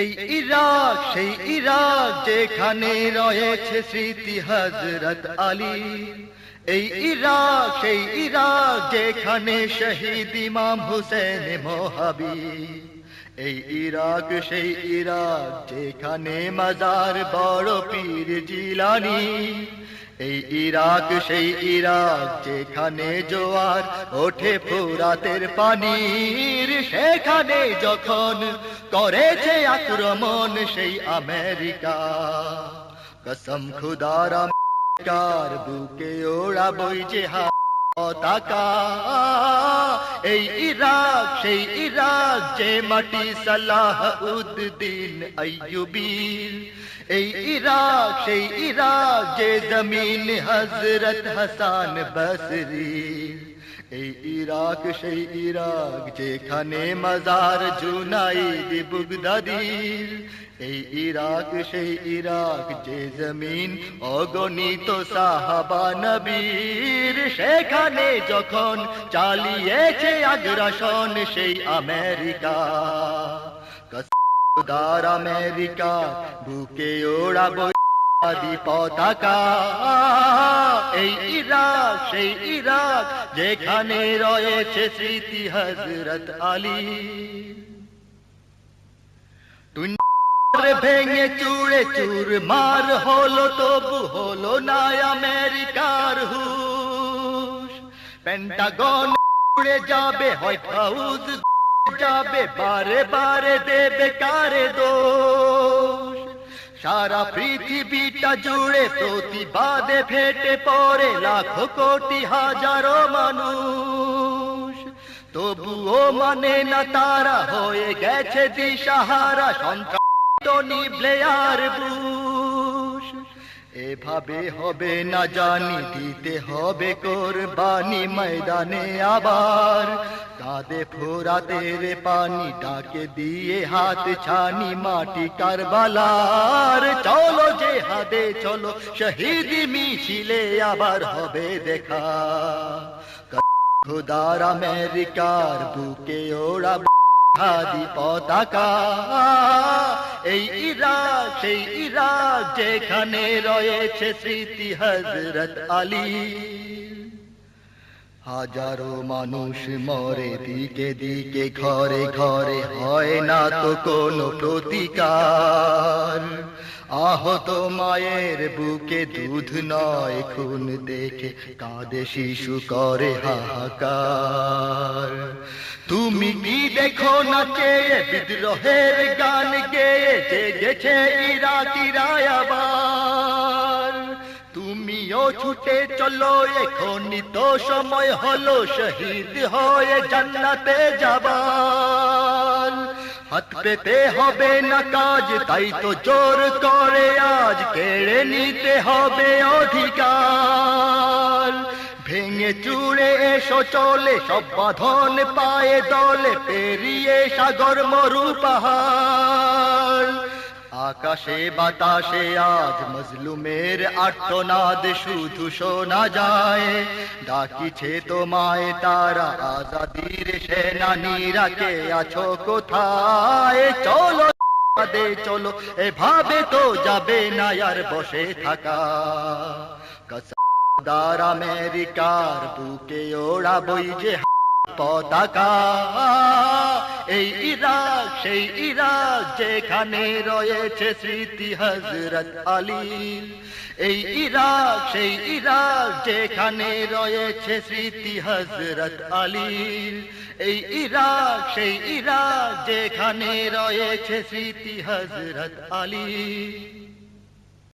এই ইরাক, সেই ইরাক যেখানে রয়েছে স্মৃতি হজরত আলী। এই ইরাক, সেই ইরাক যেখানে শহীদ ইমাম হুসেন মোহাবি এই ইরাক, সেই ইরাক যেখানে মাজার বড় পীর জিলানি। এই ইরাক, সেই ইরাক, যেখানে জোয়ার ওঠে ফুরাতের পানির, সেখানে যখন করেছে আক্রমণ সেই আমেরিকা। কসম খুদার আমেরিকার বুকে ওড়া বই যে পতাকা এই ইরাক সেই ইরাক যে মাটি সালাহ উদ্দিন আইয়ুবীর এই ইরাক সেই ইরাক যে জমিন হজরত হাসান বসরি এই ইরাক, সেই ইরাক, যেখানে মাজার জুনাইদ বুগদাদির এই ইরাক, সেই ইরাক, যে জমিন অগণিত সাহাবা নবীর। সেখানে যখন চালিয়েছে আগ্রাসন, সেই আমেরিকা। কসদার আমেরিকা, বুকে ওড়া পতাকা। এই ইরাক সেই ইরাক যেখানে রয়েছে স্মৃতি হজরত আলী। ভেঙে চুড়ে চুর মার হলো, তবু হলো না আমেরিকার হুশ। পেন্টাগন উড়ে যাবে হোয়াইট হাউস যাবে, বারে বারে দেবে কারে দোষ? সারা পৃথিবীটা জুড়ে প্রতিবাদে ফেটে পড়ে লাখো কোটি হাজারো মানুষ। তবুও মানে না তারা হয়ে গেছে দিশাহারা, সন্ত্রাস টনি ব্লেয়ার বুশ এভাবে হবে না জানি দিতে হবে কোরবানি ময়দানে আবার। কাঁদে ফোরাতের পানি ডাকে দিয়ে হাত ছানি মাটি কারবালার। চলো যে হাদে চলো শহীদ মিছিলে আবার হবে দেখা। খুদার আমেরিকার বুকে ওড়া হাদি পতাকা। এই ইরাক সেই ইরাক যেখানে রয়েছে স্মৃতি হজরত আলী। হাজারো মানুষ মরে, দিকে দিকে ঘরে ঘরে হয় না তো কোনো প্রতিকার। আহত মায়ের বুকে দুধ নয়, খুন দেখে কাঁদে, শিশু করে হাহাকার। তুমি কি দেখো না কে বিদ্রোহের গান গেয়ে জেগেছে ইরাকিরা আবার? তুমিও ছুটে চলো, এখনই তো সময় হলো, শহীদ হয়ে জান্নাতে যাবার। হাত পেতে হবে না কাজ, তাই তো জোর করে আজ কেড়ে নিতে হবে অধিকার। ভেঙে চুড়ে এসো, চলে সব বাঁধন পায়ে দলে, পেরিয়ে সাগর মরু পাহাড় আকাশে বাতাসে আজ মজলুমের আর্তনাদ, শুধু শোনা যায়। ডাকিছে তোমায় তারা, আজাদির সেনানীরা কে আছো কোথায়? চলো দে চলো, এভাবে তো যাবে না, আর বসে থাকা। কসাদার আমেরিকার বুকে ওড়া বই যে পতাকা। এই ইরাক, সেই ইরাক যেখানে রয়েছে স্মৃতি হজরত আলী। এই ইরাক, সেই ইরাক যেখানে রয়েছে স্মৃতি হজরত আলী। এই ইরাক, সেই ইরাক যেখানে রয়েছে স্মৃতি হজরত আলী।